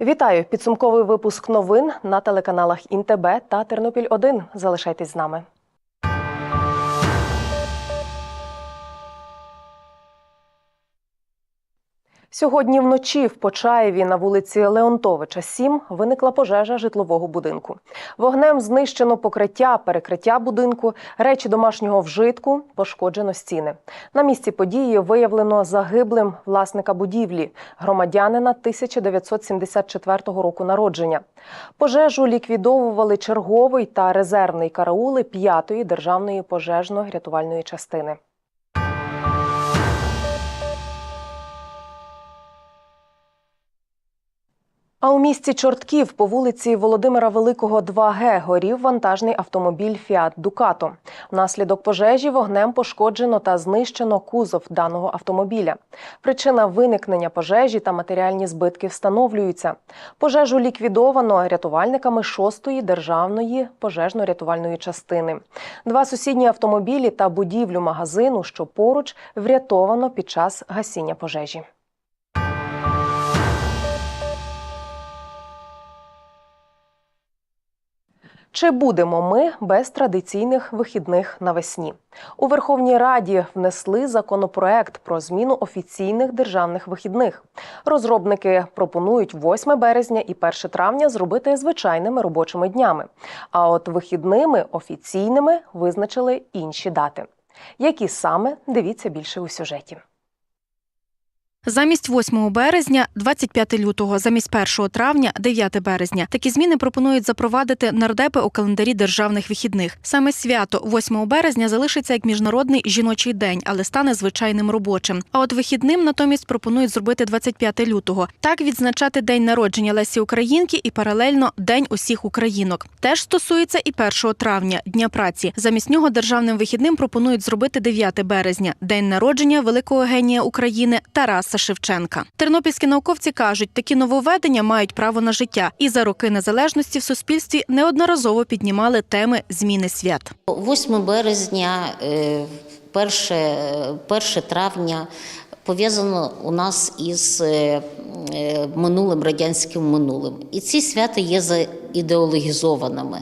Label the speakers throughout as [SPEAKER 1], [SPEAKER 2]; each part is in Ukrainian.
[SPEAKER 1] Вітаю! Підсумковий випуск новин на телеканалах Інтеб та Тернопіль 1 Залишайтесь з нами. Сьогодні вночі в Почаєві на вулиці Леонтовича 7 виникла пожежа житлового будинку. Вогнем знищено покриття, перекриття будинку, речі домашнього вжитку, пошкоджено стіни. На місці події виявлено загиблим власника будівлі, громадянина 1974 року народження. Пожежу ліквідовували черговий та резервний караули 5-ї державної пожежно-рятувальної частини. А у місті Чортків по вулиці Володимира Великого 2Г горів вантажний автомобіль Фіат Дукато. Внаслідок пожежі вогнем пошкоджено та знищено кузов даного автомобіля. Причина виникнення пожежі та матеріальні збитки встановлюються. Пожежу ліквідовано рятувальниками 6-ї державної пожежно-рятувальної частини. Два сусідні автомобілі та будівлю магазину, що поруч, врятовано під час гасіння пожежі. Чи будемо ми без традиційних вихідних навесні? У Верховній Раді внесли законопроект про зміну офіційних державних вихідних. Розробники пропонують 8 березня і 1 травня зробити звичайними робочими днями. А от вихідними офіційними визначили інші дати. Які саме дивіться більше у сюжеті.
[SPEAKER 2] Замість 8 березня 25 лютого, замість 1 травня 9 березня. Такі зміни пропонують запровадити нардепи у календарі державних вихідних. Саме свято 8 березня залишиться як міжнародний жіночий день, але стане звичайним робочим. А от вихідним натомість пропонують зробити 25 лютого. Так відзначати день народження Лесі Українки і паралельно День усіх українок. Теж стосується і 1 травня, Дня праці. Замість нього державним вихідним пропонують зробити 9 березня, день народження великого генія України Тараса Шевченка. Тернопільські науковці кажуть, такі нововведення мають право на життя, і за роки незалежності в суспільстві неодноразово піднімали теми зміни свят.
[SPEAKER 3] 8 березня, е, 1, 1 травня пов'язано у нас із е, е, минулим радянським минулим. І ці свята є заідеологізованими.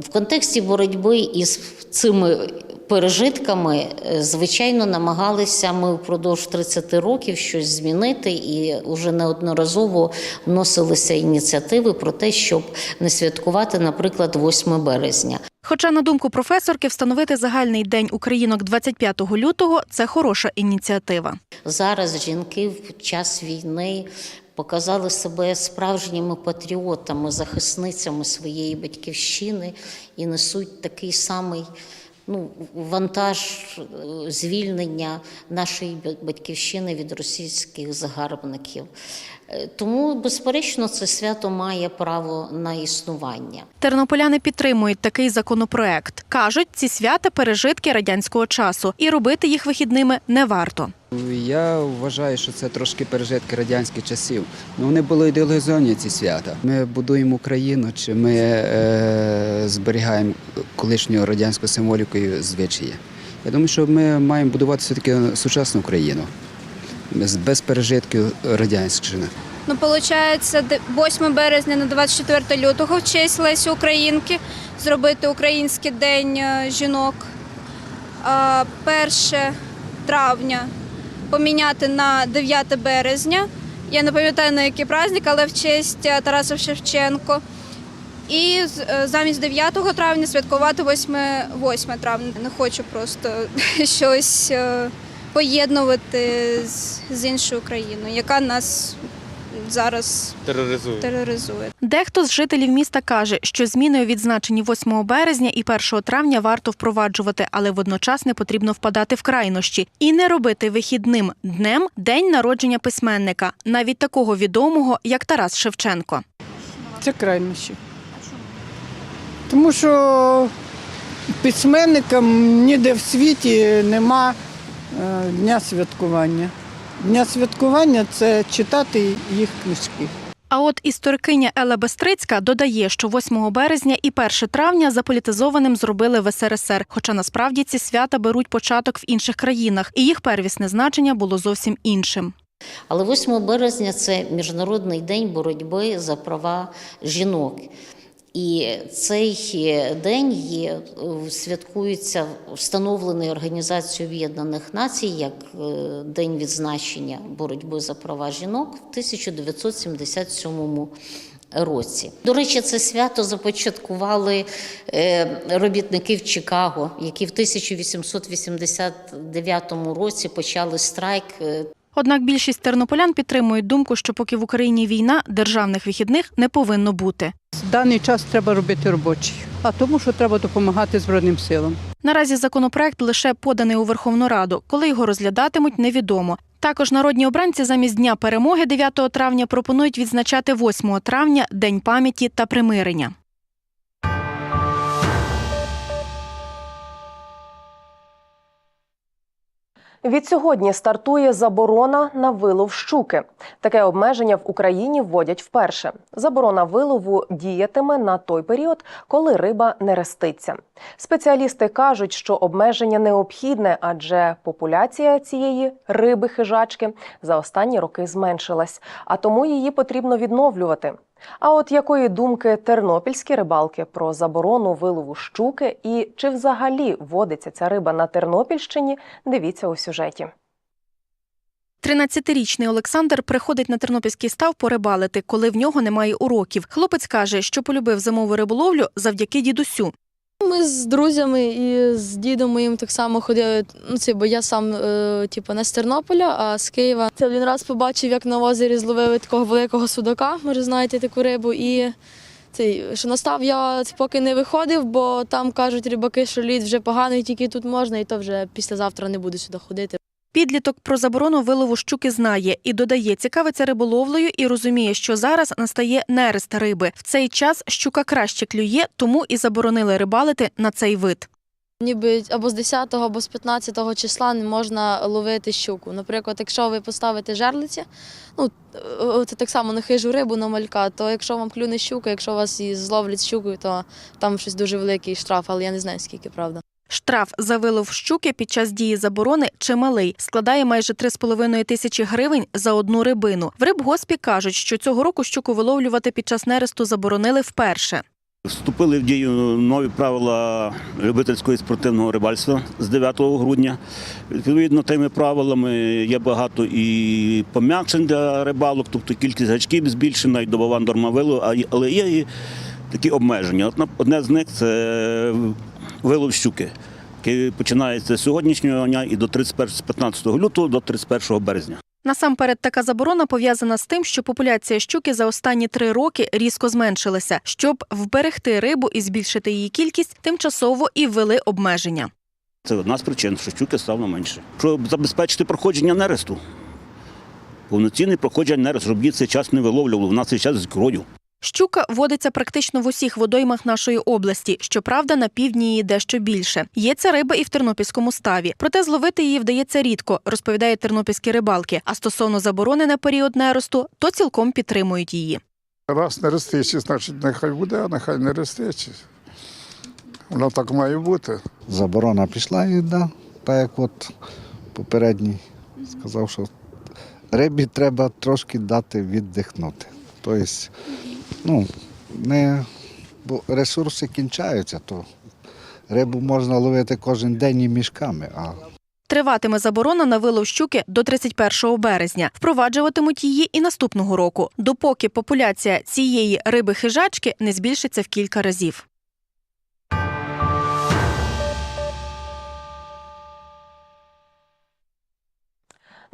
[SPEAKER 3] В контексті боротьби із цими пережитками, е, звичайно, намагалися ми впродовж 30 років щось змінити, і вже неодноразово вносилися ініціативи про те, щоб не святкувати, наприклад, 8 березня.
[SPEAKER 2] Хоча, на думку професорки, встановити загальний день українок 25 лютого це хороша ініціатива.
[SPEAKER 3] Зараз жінки в час війни показали себе справжніми патріотами, захисницями своєї батьківщини і несуть такий самий. Ну, вантаж е, звільнення нашої батьківщини від російських загарбників. Е, Тому, безперечно, це свято має право на існування.
[SPEAKER 2] Тернополяни підтримують такий законопроект. кажуть, ці свята пережитки радянського часу, і робити їх вихідними не варто.
[SPEAKER 4] Я вважаю, що це трошки пережитки радянських часів. Ну, вони були ідеологізовані ці свята. Ми будуємо Україну, чи ми е, зберігаємо колишню радянську символіку і звичаї. Я думаю, що ми маємо будувати все-таки сучасну Україну без, пережитків радянщини.
[SPEAKER 5] Ну, получається, 8 березня на 24 лютого в честь Лесі Українки зробити Український день е, жінок. А 1 травня поміняти на 9 березня. Я не пам'ятаю на який праздник, але в честь е, Тараса Шевченко. І е, замість 9 травня святкувати 8, 8 травня. Не хочу просто щось поєднувати з, з іншою країною, яка нас зараз
[SPEAKER 6] тероризує.
[SPEAKER 5] тероризує.
[SPEAKER 2] Дехто з жителів міста каже, що зміни у відзначенні 8 березня і 1 травня варто впроваджувати, але водночас не потрібно впадати в крайнощі і не робити вихідним днем день народження письменника, навіть такого відомого, як Тарас Шевченко.
[SPEAKER 7] Це крайнощі. Тому що письменникам ніде в світі нема дня святкування. Дня святкування це читати їх книжки.
[SPEAKER 2] А от історикиня Елла Бестрицька додає, що 8 березня і 1 травня заполітизованим зробили в СРСР, хоча насправді ці свята беруть початок в інших країнах, і їх первісне значення було зовсім іншим.
[SPEAKER 3] Але 8 березня це Міжнародний день боротьби за права жінок. І цей день є, е, святкується встановлений Організацією Об'єднаних Націй як е, День відзначення боротьби за права жінок в 1977 році. До речі, це свято започаткували е, робітники в Чикаго, які в 1889 році почали страйк е,
[SPEAKER 2] Однак більшість тернополян підтримують думку, що поки в Україні війна, державних вихідних не повинно бути.
[SPEAKER 7] В даний час треба робити робочий, а тому, що треба допомагати Збройним силам.
[SPEAKER 2] Наразі законопроект лише поданий у Верховну Раду. Коли його розглядатимуть, невідомо. Також народні обранці замість дня перемоги 9 травня пропонують відзначати 8 травня День пам'яті та примирення.
[SPEAKER 1] Відсьогодні стартує заборона на вилов щуки. Таке обмеження в Україні вводять вперше. Заборона вилову діятиме на той період, коли риба не реститься. Спеціалісти кажуть, що обмеження необхідне, адже популяція цієї риби хижачки за останні роки зменшилась, а тому її потрібно відновлювати. А от якої думки тернопільські рибалки про заборону вилову щуки і чи взагалі водиться ця риба на Тернопільщині, дивіться у сюжеті.
[SPEAKER 2] 13-річний Олександр приходить на тернопільський став порибалити, коли в нього немає уроків. Хлопець каже, що полюбив зимову риболовлю завдяки дідусю.
[SPEAKER 6] Ми з друзями і з дідом моїм так само ходили. Ну це бо я сам е, типу, не з Тернополя, а з Києва. Це один раз побачив, як на озері зловили такого великого судака. Може, знаєте таку рибу. І цей, що настав я поки не виходив, бо там кажуть рибаки, що лід вже поганий, тільки тут можна, і то вже післязавтра не буду сюди ходити.
[SPEAKER 2] Підліток про заборону вилову щуки знає і додає, цікавиться риболовлею і розуміє, що зараз настає нерест риби. В цей час щука краще клює, тому і заборонили рибалити на цей вид.
[SPEAKER 6] Ніби або з 10 або з 15 числа не можна ловити щуку. Наприклад, якщо ви поставите жерлиці, ну це так само на хижу рибу на малька, то якщо вам клюне щука, якщо вас зловлять щукою, то там щось дуже великий штраф, але я не знаю скільки правда.
[SPEAKER 2] Штраф за вилов щуки під час дії заборони чималий, складає майже 3,5 тисячі гривень за одну рибину. В рибгоспі кажуть, що цього року щуку виловлювати під час нересту заборонили вперше.
[SPEAKER 8] Вступили в дію нові правила любительського і спортивного рибальства з 9 грудня. Відповідно, тими правилами є багато і пом'якшень для рибалок, тобто кількість гачків збільшена і добова норма вилову, але є і такі обмеження. Одне з них це вилов щуки, який починається з сьогоднішнього дня і до 31 з 15 лютого до 31 березня.
[SPEAKER 2] Насамперед, така заборона пов'язана з тим, що популяція щуки за останні три роки різко зменшилася. Щоб вберегти рибу і збільшити її кількість, тимчасово і ввели обмеження.
[SPEAKER 8] Це одна з причин, що щуки стало менше. Щоб забезпечити проходження нересту. Повноцінне проходження нересту, щоб її цей час не виловлювали. В нас цей час з крою.
[SPEAKER 2] Щука водиться практично в усіх водоймах нашої області. Щоправда, на півдні її дещо більше. Є ця риба і в тернопільському ставі. Проте зловити її вдається рідко, розповідають тернопільські рибалки. А стосовно заборони на період неросту, то цілком підтримують її.
[SPEAKER 9] Раз не рестичі, значить нехай буде, а нехай не рестичі. Воно так має бути.
[SPEAKER 10] заборона пішла і да, так як от попередній сказав, що рибі треба трошки дати віддихнути. Тобто, ну, не, бо ресурси кінчаються, то рибу можна ловити кожен день і мішками, а
[SPEAKER 2] Триватиме заборона на вилов щуки до 31 березня. Впроваджуватимуть її і наступного року, допоки популяція цієї риби хижачки не збільшиться в кілька разів.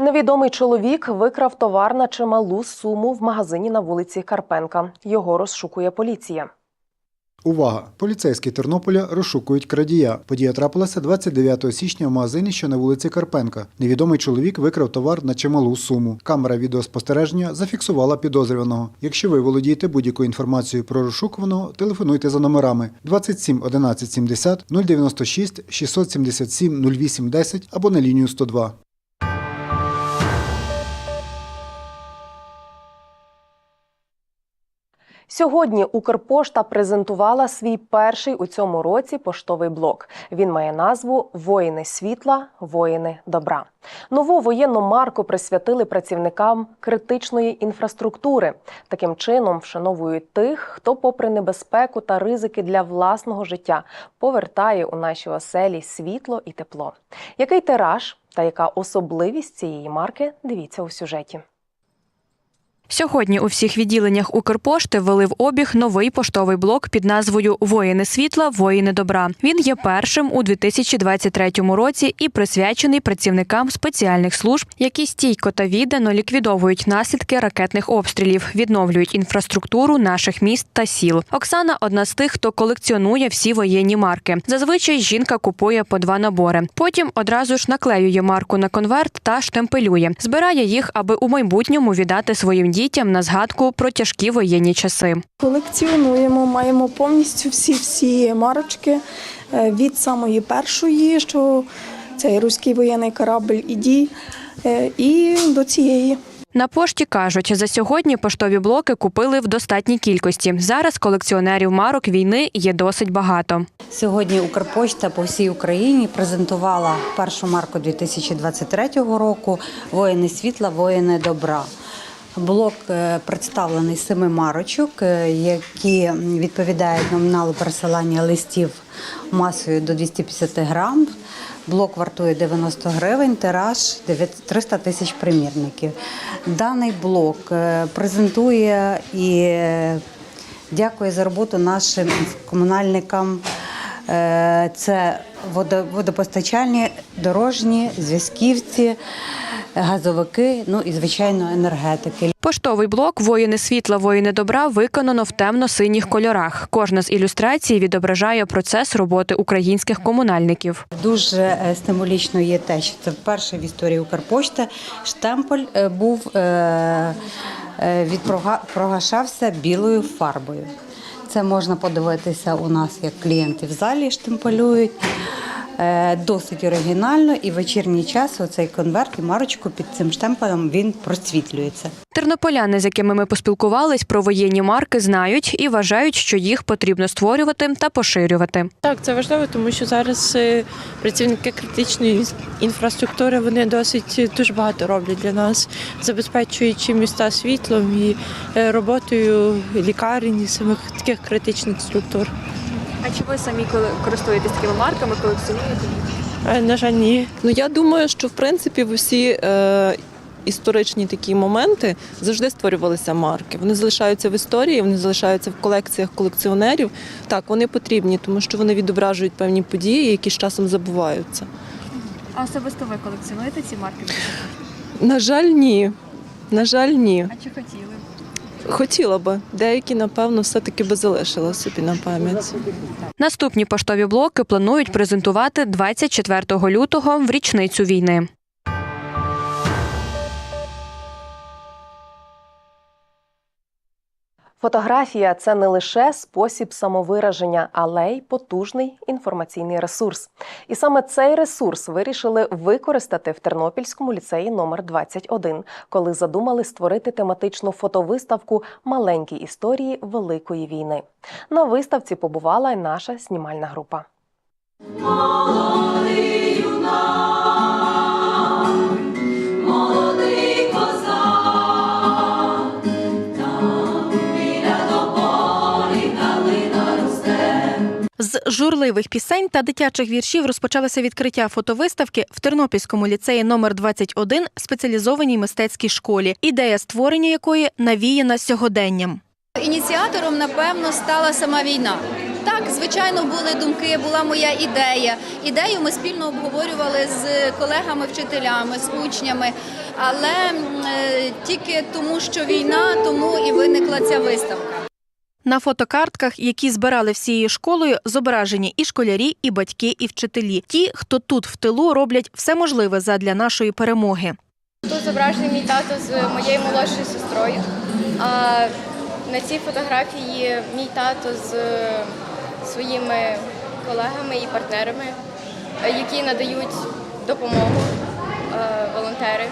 [SPEAKER 1] Невідомий чоловік викрав товар на чималу суму в магазині на вулиці Карпенка. Його розшукує поліція.
[SPEAKER 11] Увага! Поліцейські Тернополя розшукують крадія. Подія трапилася 29 січня в магазині, що на вулиці Карпенка. Невідомий чоловік викрав товар на чималу суму. Камера відеоспостереження зафіксувала підозрюваного. Якщо ви володієте будь-якою інформацією про розшукуваного, телефонуйте за номерами 27 11 70 096 677 08 10 або на лінію 102.
[SPEAKER 1] Сьогодні Укрпошта презентувала свій перший у цьому році поштовий блок. Він має назву Воїни світла, воїни добра. Нову воєнну марку присвятили працівникам критичної інфраструктури. Таким чином вшановують тих, хто, попри небезпеку та ризики для власного життя, повертає у наші оселі світло і тепло. Який тираж та яка особливість цієї марки? Дивіться у сюжеті.
[SPEAKER 12] Сьогодні у всіх відділеннях Укрпошти ввели в обіг новий поштовий блок під назвою Воїни світла, воїни добра. Він є першим у 2023 році і присвячений працівникам спеціальних служб, які стійко та віддано ліквідовують наслідки ракетних обстрілів, відновлюють інфраструктуру наших міст та сіл. Оксана одна з тих, хто колекціонує всі воєнні марки. Зазвичай жінка купує по два набори. Потім одразу ж наклеює марку на конверт та штемпелює. Збирає їх, аби у майбутньому віддати своїм дітям на згадку про тяжкі воєнні часи.
[SPEAKER 13] Колекціонуємо, маємо повністю всі всі марочки е, від самої першої, що цей руський воєнний корабль іді, е, і до цієї.
[SPEAKER 12] На пошті кажуть, за сьогодні поштові блоки купили в достатній кількості. Зараз колекціонерів марок війни є досить багато.
[SPEAKER 14] Сьогодні Укрпошта по всій Україні презентувала першу марку 2023 року Воїни світла, воїни добра. Блок е, представлений семи марочок, е, які відповідають номіналу пересилання листів масою до 250 грам. Блок вартує 90 гривень, тираж 9 300 тисяч примірників. Даний блок е, презентує і дякує за роботу нашим комунальникам. Це водо- водопостачальні, дорожні, зв'язківці, газовики, ну і звичайно енергетики.
[SPEAKER 12] Поштовий блок Воїни світла, воїни добра виконано в темно-синіх кольорах. Кожна з ілюстрацій відображає процес роботи українських комунальників.
[SPEAKER 14] Дуже е, символічно є те, що це вперше в історії Укрпошти штемпель е, був е, е, прогашався білою фарбою. Це можна подивитися у нас, як клієнти в залі штемпелюють. Е, Досить оригінально, і в вечірній час оцей конверт і марочку під цим штемпелем він просвітлюється.
[SPEAKER 12] Тернополяни, з якими ми поспілкувались про воєнні марки, знають і вважають, що їх потрібно створювати та поширювати.
[SPEAKER 15] Так, це важливо, тому що зараз е, працівники критичної інфраструктури вони досить е, дуже багато роблять для нас, забезпечуючи міста світлом і роботою лікарень і самих таких критичних структур.
[SPEAKER 12] А чи ви самі користуєтесь такими марками, колекціонуєте?
[SPEAKER 15] Е, На жаль, ні.
[SPEAKER 16] Ну я думаю, що в принципі в усі е, історичні такі моменти завжди створювалися марки. Вони залишаються в історії, вони залишаються в колекціях колекціонерів. Так, вони потрібні, тому що вони відображують певні події, які з часом забуваються.
[SPEAKER 12] А особисто ви колекціонуєте ці марки?
[SPEAKER 16] На жаль, ні. На жаль, ні.
[SPEAKER 12] А чи хотіли?
[SPEAKER 16] Хотіла би. Деякі, напевно, все-таки би залишила собі на пам'ять.
[SPEAKER 12] Наступні поштові блоки планують презентувати 24 лютого в річницю війни.
[SPEAKER 1] Фотографія це не лише спосіб самовираження, але й потужний інформаційний ресурс. І саме цей ресурс вирішили використати в Тернопільському ліцеї номер 21, коли задумали створити тематичну фотовиставку Маленькі історії Великої війни. На виставці побувала й наша знімальна група.
[SPEAKER 12] З журливих пісень та дитячих віршів розпочалося відкриття фотовиставки в Тернопільському ліцеї номер 21 спеціалізованій мистецькій школі, ідея створення якої навіяна сьогоденням.
[SPEAKER 17] Ініціатором, напевно, стала сама війна. Так, звичайно, були думки, була моя ідея. Ідею ми спільно обговорювали з колегами-вчителями, з учнями. Але е, тільки тому, що війна, тому і виникла ця виставка.
[SPEAKER 12] На фотокартках, які збирали всією школою, зображені і школярі, і батьки, і вчителі. Ті, хто тут в тилу роблять все можливе задля нашої перемоги.
[SPEAKER 2] Тут зображений мій тато з моєю молодшою сестрою. А на цій фотографії мій тато з своїми колегами і партнерами, е, які надають допомогу е, волонтери.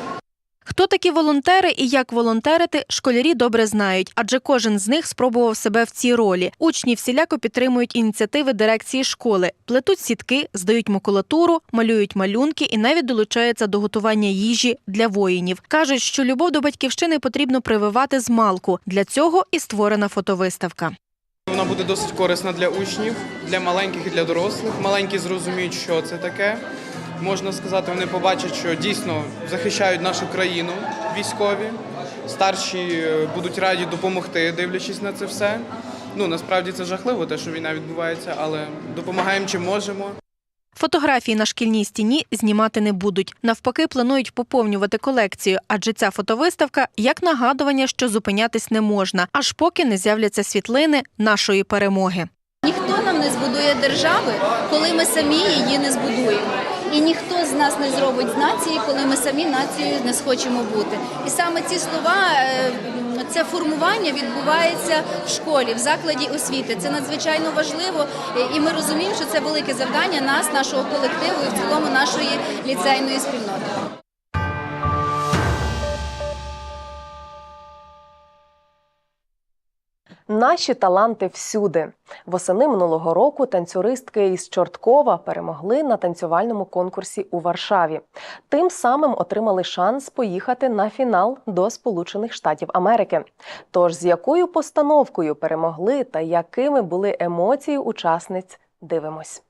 [SPEAKER 12] Хто такі волонтери і як волонтерити, школярі добре знають, адже кожен з них спробував себе в цій ролі. Учні всіляко підтримують ініціативи дирекції школи, плетуть сітки, здають макулатуру, малюють малюнки і навіть долучаються до готування їжі для воїнів. кажуть, що любов до батьківщини потрібно прививати з малку. Для цього і створена фотовиставка.
[SPEAKER 18] Вона буде досить корисна для учнів, для маленьких і для дорослих. Маленькі зрозуміють, що це таке. Можна сказати, вони побачать, що дійсно захищають нашу країну військові. Старші е, будуть раді допомогти, дивлячись на це все. Ну насправді це жахливо, те, що війна відбувається, але допомагаємо чим можемо.
[SPEAKER 12] Фотографії на шкільній стіні знімати не будуть. Навпаки, планують поповнювати колекцію, адже ця фотовиставка як нагадування, що зупинятись не можна, аж поки не з'являться світлини нашої перемоги.
[SPEAKER 17] Ніхто нам не збудує держави, коли ми самі її не збудуємо. І ніхто з нас не зробить з нації, коли ми самі нацією не схочемо бути. І саме ці слова, е, це формування відбувається в школі, в закладі освіти. Це надзвичайно важливо, і ми розуміємо, що це велике завдання нас, нашого колективу і в цілому нашої ліцейної спільноти.
[SPEAKER 1] Наші таланти всюди. Восени минулого року танцюристки із Чорткова перемогли на танцювальному конкурсі у Варшаві. Тим самим отримали шанс поїхати на фінал до Сполучених Штатів Америки. Тож з якою постановкою перемогли та якими були емоції учасниць, дивимось.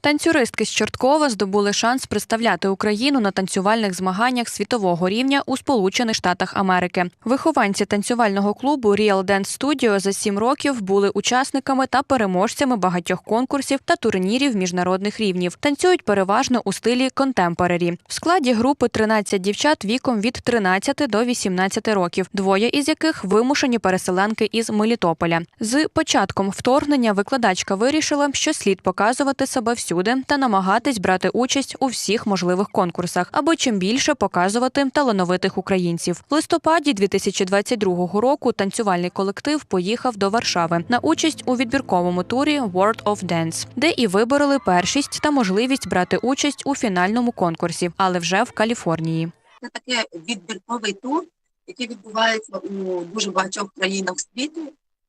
[SPEAKER 12] Танцюристки з Чорткова здобули шанс представляти Україну на танцювальних змаганнях світового рівня у Сполучених Штатах Америки. Вихованці танцювального клубу Real Dance Studio за сім років були учасниками та переможцями багатьох конкурсів та турнірів міжнародних рівнів. Танцюють переважно у стилі контемпорарі. В складі групи 13 дівчат віком від 13 до 18 років, двоє із яких вимушені переселенки із Мелітополя. З початком вторгнення викладачка вирішила, що слід показувати себе всюди та намагатись брати участь у всіх можливих конкурсах, аби чим більше показувати талановитих українців. В листопаді 2022 року танцювальний колектив поїхав до Варшави на участь у відбірковому турі World of Dance, де і вибороли першість та можливість брати участь у фінальному конкурсі, але вже в Каліфорнії.
[SPEAKER 19] Це таке відбірковий тур, який відбувається у дуже багатьох країнах світу,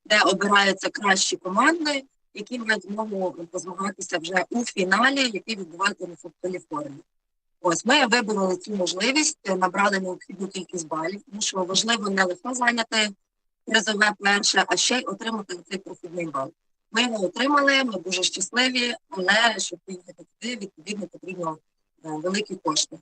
[SPEAKER 19] де обираються кращі команди, які мають змогу позмагатися вже у фіналі, який відбуватиметься в Каліфорнії. Ось ми вибороли цю можливість, набрали необхідну кількість балів, тому що важливо не лише зайняти призове перше, а ще й отримати цей прохідний бал. Ми його отримали, ми дуже щасливі, але щоб поїхати туди, відповідно потрібно е, великі кошти.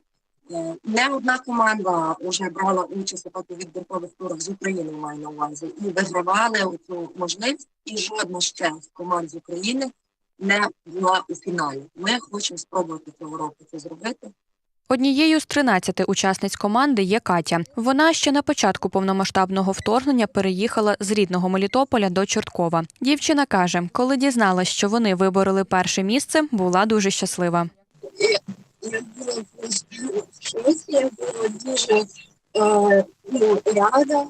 [SPEAKER 19] Не одна команда вже брала участь у відбіркових турах з України, маю на увазі, і вигравали цю можливість, і жодна ще з команд з України не була у фіналі. Ми хочемо спробувати цього року це зробити.
[SPEAKER 12] Однією з 13 учасниць команди є Катя. Вона ще на початку повномасштабного вторгнення переїхала з рідного Мелітополя до Чорткова. Дівчина каже, коли дізналась, що вони вибороли перше місце, була дуже щаслива.
[SPEAKER 19] Я була просто в я була дуже е, ну, рада,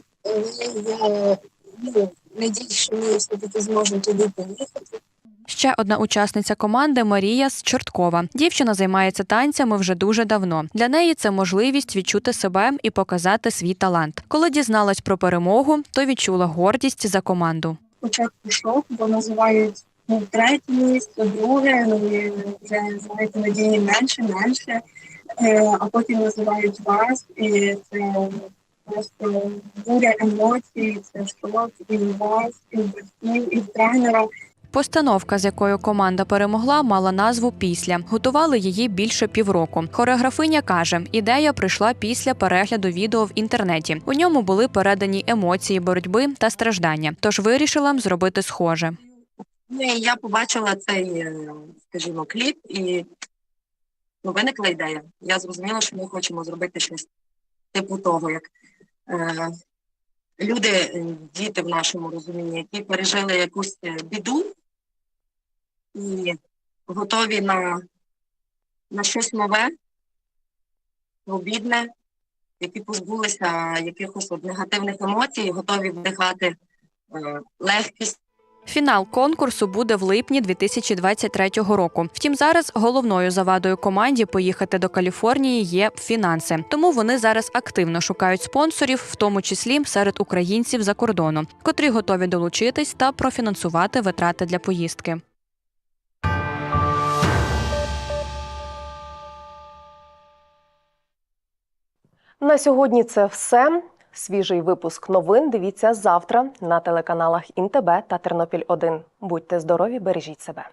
[SPEAKER 19] я ну, надіюсь, що ми все-таки зможемо туди поїхати.
[SPEAKER 12] Ще одна учасниця команди Марія з Чорткова. Дівчина займається танцями вже дуже давно. Для неї це можливість відчути себе і показати свій талант. Коли дізналась про перемогу, то відчула гордість за команду.
[SPEAKER 19] Спочатку шок, бо називають ну, третє місце, друге, ну і вже знаєте, надії менше, менше, е, а потім називають вас, і це просто буря емоцій, це шок і вас, і в батьків, і тренера.
[SPEAKER 12] Постановка, з якою команда перемогла, мала назву Після. Готували її більше півроку. Хореографиня каже, ідея прийшла після перегляду відео в інтернеті. У ньому були передані емоції боротьби та страждання. Тож вирішила зробити схоже.
[SPEAKER 19] І я побачила цей, е, скажімо, кліп, і ну, виникла ідея. Я зрозуміла, що ми хочемо зробити щось типу того, як е, люди, е, діти в нашому розумінні, які пережили якусь е, біду і готові на, на щось нове, обідне, які позбулися якихось негативних емоцій, готові вдихати е, легкість.
[SPEAKER 12] Фінал конкурсу буде в липні 2023 року. Втім, зараз головною завадою команді поїхати до Каліфорнії є фінанси. Тому вони зараз активно шукають спонсорів, в тому числі серед українців за кордоном, котрі готові долучитись та профінансувати витрати для поїздки.
[SPEAKER 1] На сьогодні це все. Свіжий випуск новин дивіться завтра на телеканалах Інтебе та Тернопіль 1 Будьте здорові, бережіть себе.